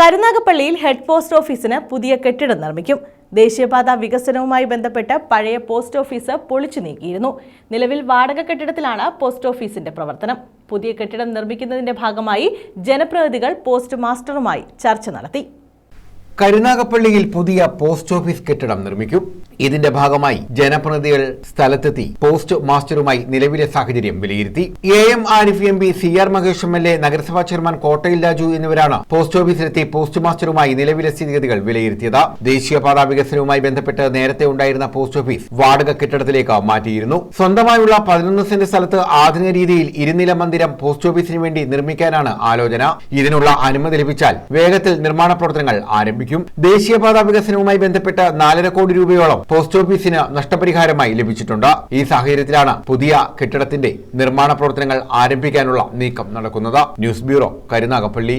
കരുനാഗപ്പള്ളിയിൽ head post ഓഫീസിന് പുതിയ കെട്ടിടം നിർമ്മിക്കും. ദേശീയപാത വികസനവുമായി ബന്ധപ്പെട്ട് പഴയ പോസ്റ്റ് ഓഫീസ് പൊളിച്ചു നീക്കിയിരുന്നു. നിലവിൽ വാടക കെട്ടിടത്തിലാണ് പോസ്റ്റ് ഓഫീസിന്റെ പ്രവർത്തനം. പുതിയ കെട്ടിടം നിർമ്മിക്കുന്നതിന്റെ ഭാഗമായി ജനപ്രതിനിധികൾ പോസ്റ്റ് മാസ്റ്ററുമായി ചർച്ച നടത്തി. കരുനാഗപ്പള്ളിയിൽ പുതിയ പോസ്റ്റ് ഓഫീസ് കെട്ടിടം നിർമ്മിക്കും. ഇതിന്റെ ഭാഗമായി ജനപ്രതിനിധികൾ സ്ഥലത്തെത്തി പോസ്റ്റ് മാസ്റ്ററുമായി നിലവിലെ സാഹചര്യം വിലയിരുത്തി. A M Arif M P C R Mahesh M L A നഗരസഭാ ചെയർമാൻ കോട്ടയിൽ രാജു എന്നിവരാണ് പോസ്റ്റ് ഓഫീസിലെത്തി പോസ്റ്റ് മാസ്റ്ററുമായി നിലവിലെ സ്ഥിതിഗതികൾ വിലയിരുത്തിയത്. ദേശീയപാത വികസനവുമായി ബന്ധപ്പെട്ട് നേരത്തെ ഉണ്ടായിരുന്ന പോസ്റ്റ് ഓഫീസ് വാടക കെട്ടിടത്തിലേക്ക് മാറ്റിയിരുന്നു. സ്വന്തമായുള്ള പതിനൊന്ന് സെന്റ് സ്ഥലത്ത് ആധുനിക രീതിയിൽ ഇരുനില മന്ദിരം പോസ്റ്റ് ഓഫീസിന് വേണ്ടി നിർമ്മിക്കാനാണ് ആലോചന. ഇതിനുള്ള അനുമതി ലഭിച്ചാൽ വേഗത്തിൽ നിർമ്മാണ പ്രവർത്തനങ്ങൾ ആരംഭിക്കും. ദേശീയപാത വികസനവുമായി ബന്ധപ്പെട്ട് നാലര കോടി രൂപയോളം പോസ്റ്റ് ഓഫീസിന് നഷ്ടപരിഹാരമായി ലഭിച്ചിട്ടുണ്ട്. ഈ സാഹചര്യത്തിലാണ് പുതിയ കെട്ടിടത്തിന്റെ നിർമ്മാണ പ്രവർത്തനങ്ങൾ ആരംഭിക്കാനുള്ള നീക്കം നടക്കുന്നത്. News bureau Karunagappally.